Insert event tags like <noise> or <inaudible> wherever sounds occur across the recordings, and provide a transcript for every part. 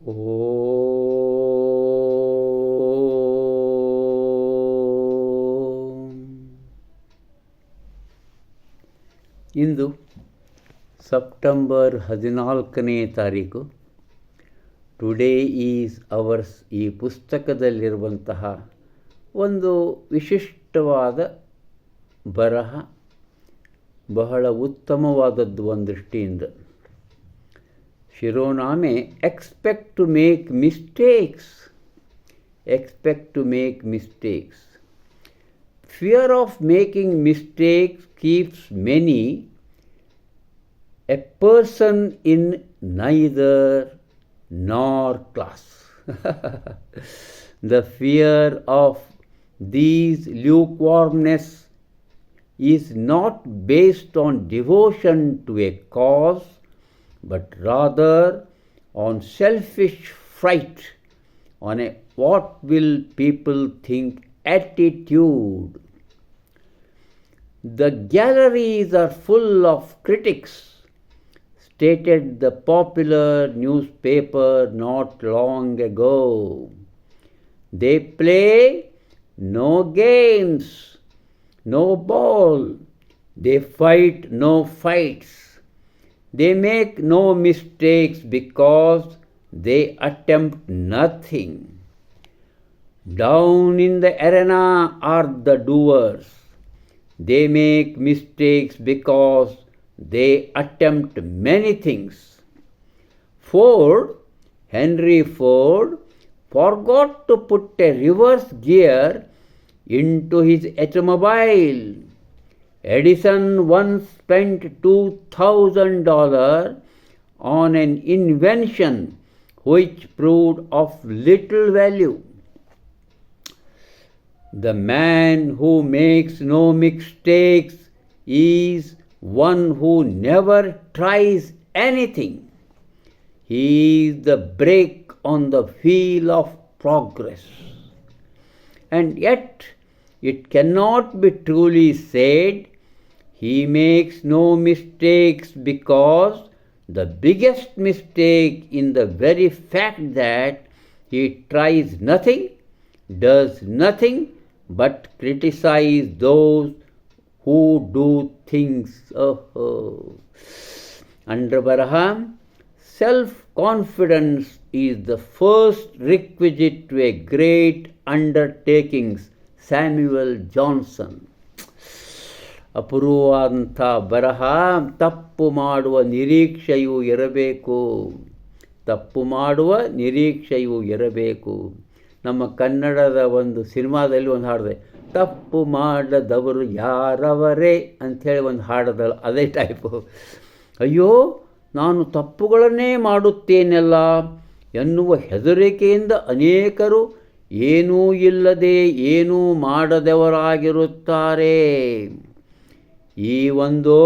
ಇಂದು September ಹದಿನಾಲ್ಕನೇ ತಾರೀಕು. Today is ours ಈ ಪುಸ್ತಕದಲ್ಲಿರುವಂತಹ ಒಂದು ವಿಶಿಷ್ಟವಾದ ಬರಹ, ಬಹಳ ಉತ್ತಮವಾದದ್ದು ಒಂದು ದೃಷ್ಟಿಯಿಂದ Shirona, Shironame expect to make mistakes. Expect to make mistakes. Fear of making mistakes keeps many a person in neither nor class. <laughs> the fear of these lukewarmness is not based on devotion to a cause but rather on selfish fright, on a what will people think attitude. The galleries are full of critics stated the popular newspaper not long ago. They play no games, no ball, they fight no fights, they make no mistakes because they attempt nothing. Down in the arena are the doers. They make mistakes because they attempt many things. Ford, Henry Ford, forgot to put a reverse gear into his automobile. Edison once spent $2,000 on an invention which proved of little value. The man who makes no mistakes is one who never tries anything. He is the brake on the wheel of progress. And yet, it cannot be truly said he makes no mistakes because the biggest mistake in the very fact that he tries nothing, does nothing but criticize those who do things. Oh, Under self confidence is the first requisite to a great undertakings. Samuel Johnson. ಅಪೂರ್ವವಾದಂಥ ಬರಹ, ತಪ್ಪು ಮಾಡುವ ನಿರೀಕ್ಷೆಯೂ ಇರಬೇಕು. ತಪ್ಪು ಮಾಡುವ ನಿರೀಕ್ಷೆಯೂ ಇರಬೇಕು. ನಮ್ಮ ಕನ್ನಡದ ಒಂದು ಸಿನಿಮಾದಲ್ಲಿ ಒಂದು ಹಾಡಿದೆ, ತಪ್ಪು ಮಾಡದವರು ಯಾರವರೇ? ಅಂಥೇಳಿ ಒಂದು ಹಾಡದಲ್ಲ ಅದೇ ಟೈಪು ಅಯ್ಯೋ, ನಾನು ತಪ್ಪುಗಳನ್ನೇ ಮಾಡುತ್ತೇನೆಲ್ಲ. ಎನ್ನುವ ಹೆದರಿಕೆಯಿಂದ ಅನೇಕರು, ಏನೂ ಇಲ್ಲದೆ ಏನೂ ಮಾಡದವರಾಗಿರುತ್ತಾರೆ. ಈ ಒಂದು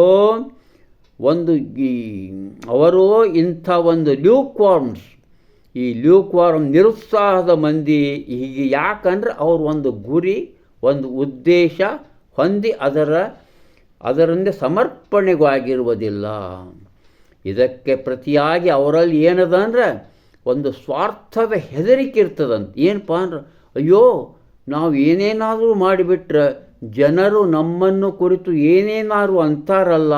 ಒಂದು ಈ ಅವರು ಇಂಥ ಒಂದು ಲ್ಯೂಕ್ ವಾರ್ಮ್ಸ್ ಈ ಲ್ಯೂಕ್ ವಾರ್ಮ್ ನಿರುತ್ಸಾಹದ ಮಂದಿ ಹೀಗೆ ಯಾಕಂದ್ರೆ ಅವರು ಒಂದು ಗುರಿ, ಒಂದು ಉದ್ದೇಶ ಹೊಂದಿ ಅದರ, ಅದರಿಂದ ಸಮರ್ಪಣೆಗಾಗಿರುವುದಿಲ್ಲ ಇದಕ್ಕೆ ಪ್ರತಿಯಾಗಿ ಅವರಲ್ಲಿ ಏನದ ಅಂದ್ರೆ ಒಂದು ಸ್ವಾರ್ಥದ ಹೆದರಿಕೆ ಇರ್ತದಂತ. ಏನಪ್ಪ ಅಂದ್ರೆ, ಅಯ್ಯೋ, ನಾವು ಏನೇನಾದರೂ ಮಾಡಿಬಿಟ್ರೆ ಜನರು ನಮ್ಮನ್ನು ಕುರಿತು ಏನೇನಾರು ಅಂತಾರಲ್ಲ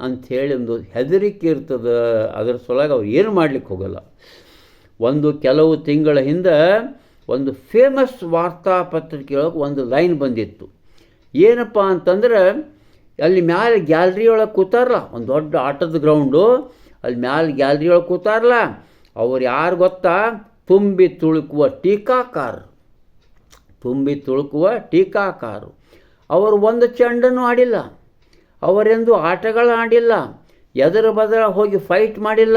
ಅಂಥೇಳಿ ಒಂದು ಹೆದರಿಕೆ ಇರ್ತದೆ, ಅದರ ಸಲುವಾಗಿ ಅವ್ರು ಏನು ಮಾಡಲಿಕ್ಕೆ ಹೋಗಲ್ಲ. ಒಂದು ಕೆಲವು ತಿಂಗಳ ಹಿಂದೆ ಒಂದು ಫೇಮಸ್ ವಾರ್ತಾಪತ್ರಿಕೆಯೊಳಗೆ ಒಂದು ಲೈನ್ ಬಂದಿತ್ತು. ಏನಪ್ಪ ಅಂತಂದ್ರೆ, ಅಲ್ಲಿ ಮ್ಯಾಲೆ ಗ್ಯಾಲ್ರಿ ಒಳಗೆ ಕೂತಾರಲ್ಲ, ಒಂದು ದೊಡ್ಡ ಆಟದ ಗ್ರೌಂಡು ಅಲ್ಲಿ ಮ್ಯಾಲೆ ಗ್ಯಾಲ್ರಿ ಒಳಗೆ ಕೂತಾರಲ್ಲ, ಅವ್ರು ಯಾರು ಗೊತ್ತಾ? ತುಂಬಿ ತುಳುಕುವ ಟೀಕಾಕಾರ. ತುಂಬಿ ತುಳುಕುವ ಟೀಕಾಕಾರು. ಅವರು ಒಂದು ಚೆಂಡನ್ನು ಆಡಿಲ್ಲ. ಅವರೆಂದು ಆಟಗಳು ಆಡಿಲ್ಲ. ಎದರ ಬದಲ ಹೋಗಿ ಫೈಟ್ ಮಾಡಿಲ್ಲ.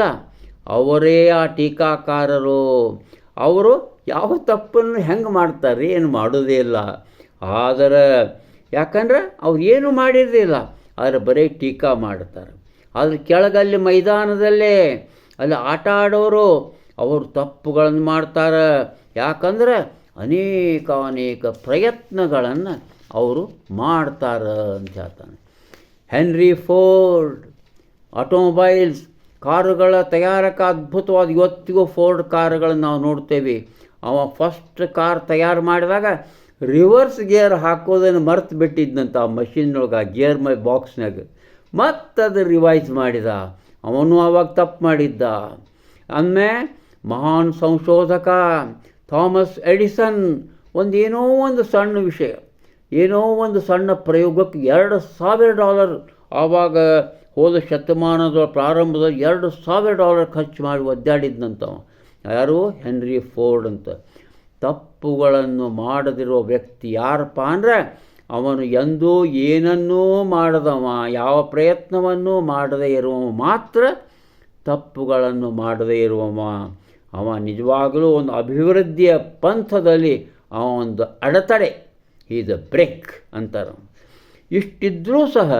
ಅವರೇ ಆ ಟೀಕಾಕಾರರು. ಅವರು ಯಾವ ತಪ್ಪನ್ನು ಹೆಂಗೆ ಮಾಡ್ತಾರೆ, ಏನು ಮಾಡೋದೇ ಇಲ್ಲ. ಆದರೆ, ಯಾಕಂದ್ರೆ ಅವ್ರು ಏನು ಮಾಡಿರಲಿಲ್ಲ ಆದರೆ ಬರೀ ಟೀಕಾ ಮಾಡ್ತಾರೆ. ಆದರೆ ಕೆಳಗಲ್ಲಿ ಮೈದಾನದಲ್ಲೇ ಅಲ್ಲಿ ಆಟ ಆಡೋರು ಅವರು ತಪ್ಪುಗಳನ್ನು ಮಾಡ್ತಾರೆ. ಯಾಕಂದ್ರೆ ಅನೇಕ ಅನೇಕ ಪ್ರಯತ್ನಗಳನ್ನು ಅವರು ಮಾಡ್ತಾರೆ ಅಂತ ಹೇಳ್ತಾನೆ. ಹೆನ್ರಿ ಫೋರ್ಡ್ ಆಟೋಮೊಬೈಲ್ಸ್ ಕಾರುಗಳ ತಯಾರಕ ಅದ್ಭುತವಾದ ಇವತ್ತಿಗೂ ಫೋರ್ಡ್ ಕಾರುಗಳನ್ನು ನಾವು ನೋಡ್ತೇವೆ. ಅವ ಫಸ್ಟ್ ಕಾರ್ ತಯಾರು ಮಾಡಿದಾಗ ರಿವರ್ಸ್ ಗೇರ್ ಹಾಕೋದನ್ನು ಮರ್ತು ಬಿಟ್ಟಿದ್ದಂತ ಆ ಮಷಿನ್ನೊಳಗೆ ಗೇರ್ ಮೈ ಬಾಕ್ಸ್ನಾಗ ಮತ್ತದು ರಿವೈಸ್ ಮಾಡಿದ. ಅವನು ಆವಾಗ ತಪ್ಪು ಮಾಡಿದ್ದ. ಒಮ್ಮೆ ಮಹಾನ್ ಸಂಶೋಧಕ ಥಾಮಸ್ ಎಡಿಸನ್ ಒಂದೇನೋ ಒಂದು ಸಣ್ಣ ವಿಷಯ. ಏನೋ ಒಂದು ಸಣ್ಣ ಪ್ರಯೋಗಕ್ಕೆ ಎರಡು ಸಾವಿರ ಡಾಲರ್. ಆವಾಗ ಹೋದ ಶತಮಾನದ ಪ್ರಾರಂಭದ ಎರಡು ಸಾವಿರ ಡಾಲರ್ ಖರ್ಚು ಮಾಡಿ ಒದ್ದಾಡಿದ್ನಂತವ. ಯಾರು? ಹೆನ್ರಿ ಫೋರ್ಡ್ ಅಂತ. ತಪ್ಪುಗಳನ್ನು ಮಾಡದಿರುವ ವ್ಯಕ್ತಿ ಯಾರಪ್ಪ ಅಂದರೆ, ಅವನು ಎಂದೂ ಏನನ್ನೂ ಮಾಡದವ, ಯಾವ ಪ್ರಯತ್ನವನ್ನೂ ಮಾಡದೇ ಇರುವವ ಮಾತ್ರ ತಪ್ಪುಗಳನ್ನು ಮಾಡದೇ ಇರುವವ. ಅವ ನಿಜವಾಗಲೂ ಒಂದು ಅಭಿವೃದ್ಧಿಯ ಪಂಥದಲ್ಲಿ ಅವ ಒಂದು ಅಡೆತಡೆ. ಈಸ್ ಅ ಬ್ರೇಕ್ ಅಂತಾರೆ ಇಷ್ಟಿದ್ರೂ ಸಹ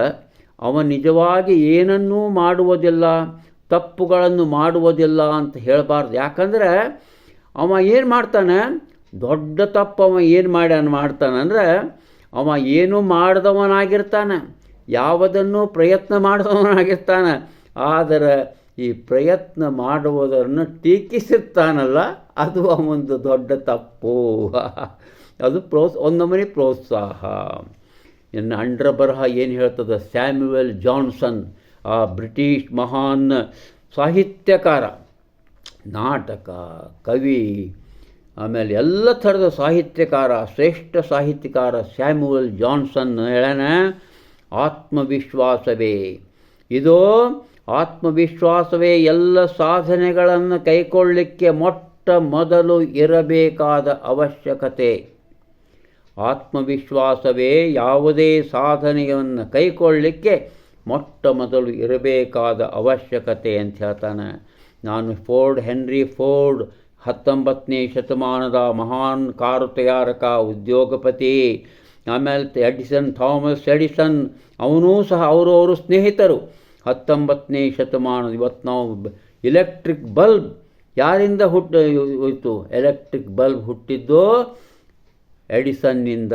ಅವ ನಿಜವಾಗಿ ಏನನ್ನೂ ಮಾಡುವುದಿಲ್ಲ, ತಪ್ಪುಗಳನ್ನು ಮಾಡುವುದಿಲ್ಲ ಅಂತ ಹೇಳಬಾರ್ದು. ಯಾಕಂದರೆ ಅವ ಏನು ಮಾಡ್ತಾನೆ? ದೊಡ್ಡ ತಪ್ಪು ಅವ ಏನು ಮಾಡ್ಯಾನ ಮಾಡ್ತಾನಂದ್ರೆ ಅವ ಏನೂ ಮಾಡಿದವನಾಗಿರ್ತಾನೆ, ಯಾವುದನ್ನು ಪ್ರಯತ್ನ ಮಾಡಿದವನಾಗಿರ್ತಾನೆ, ಆದರೆ ಈ ಪ್ರಯತ್ನ ಮಾಡುವುದನ್ನು ಟೀಕಿಸಿರ್ತಾನಲ್ಲ, ಅದು ಅವನದು ದೊಡ್ಡ ತಪ್ಪು. <laughs> ಅದು ಪ್ರೋತ್ಸ ಒಂದೊಮ್ಮನೆ ಪ್ರೋತ್ಸಾಹ. ಇನ್ನು ಅಂಡ್ರ ಬರಹ ಏನು ಹೇಳ್ತದೆ? ಸ್ಯಾಮ್ಯುವೆಲ್ ಜಾನ್ಸನ್, ಆ ಬ್ರಿಟಿಷ್ ಮಹಾನ್ ಸಾಹಿತ್ಯಕಾರ, ನಾಟಕ, ಕವಿ, ಆಮೇಲೆ ಎಲ್ಲ ಥರದ ಸಾಹಿತ್ಯಕಾರ, ಶ್ರೇಷ್ಠ ಸಾಹಿತ್ಯಕಾರ ಸ್ಯಾಮ್ಯುವೆಲ್ ಜಾನ್ಸನ್ ಹೇಳೋಣ ಆತ್ಮವಿಶ್ವಾಸವೇ. ಇದು ಆತ್ಮವಿಶ್ವಾಸವೇ ಎಲ್ಲ ಸಾಧನೆಗಳನ್ನು ಕೈಕೊಳ್ಳಿಕ್ಕೆ ಮೊಟ್ಟ ಮೊದಲು ಇರಬೇಕಾದ ಅವಶ್ಯಕತೆ. ಆತ್ಮವಿಶ್ವಾಸವೇ ಯಾವುದೇ ಸಾಧನೆಯನ್ನು ಕೈಕೊಳ್ಳಿಕ್ಕೆ ಮೊಟ್ಟ ಮೊದಲು ಇರಬೇಕಾದ ಅವಶ್ಯಕತೆ ಅಂತ ಹೇಳ್ತಾನೆ. ನಾನು ಫೋರ್ಡ್, ಹೆನ್ರಿ ಫೋರ್ಡ್, ಹತ್ತೊಂಬತ್ತನೇ ಶತಮಾನದ ಮಹಾನ್ ಕಾರು ತಯಾರಕ, ಉದ್ಯೋಗಪತಿ, ಆಮೇಲೆ ಎಡಿಸನ್, ಥಾಮಸ್ ಎಡಿಸನ್, ಅವನೂ ಸಹ ಅವರು ಅವರು ಸ್ನೇಹಿತರು. ಹತ್ತೊಂಬತ್ತನೇ ಶತಮಾನದ ಇವತ್ತು ನಾವು ಎಲೆಕ್ಟ್ರಿಕ್ ಬಲ್ಬ್ ಯಾರಿಂದ ಹುಟ್ಟು ಹೋಯಿತು? ಎಲೆಕ್ಟ್ರಿಕ್ ಬಲ್ಬ್ ಹುಟ್ಟಿದ್ದು ಎಡಿಸನ್ನಿಂದ.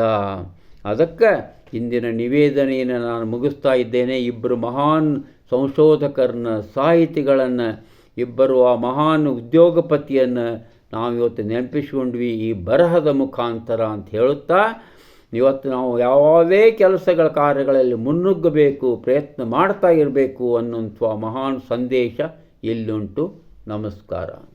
ಅದಕ್ಕೆ ಇಂದಿನ ನಿವೇದನೆಯನ್ನು ನಾನು ಮುಗಿಸ್ತಾ ಇದ್ದೇನೆ. ಇಬ್ಬರು ಮಹಾನ್ ಸಂಶೋಧಕರನ್ನ, ಸಾಹಿತಿಗಳನ್ನು, ಇಬ್ಬರು ಆ ಮಹಾನ್ ಉದ್ಯೋಗಪತಿಯನ್ನು ನಾವು ಇವತ್ತು ನೆನಪಿಸ್ಕೊಂಡ್ವಿ ಈ ಬರಹದ ಮುಖಾಂತರ ಅಂತ ಹೇಳುತ್ತಾ, ಇವತ್ತು ನಾವು ಯಾವುದೇ ಕೆಲಸಗಳ ಕಾರ್ಯಗಳಲ್ಲಿ ಮುನ್ನುಗ್ಗಬೇಕು, ಪ್ರಯತ್ನ ಮಾಡ್ತಾ ಇರಬೇಕು ಅನ್ನುವಂಥ ಮಹಾನ್ ಸಂದೇಶ ಇಲ್ಲುಂಟು. ನಮಸ್ಕಾರ.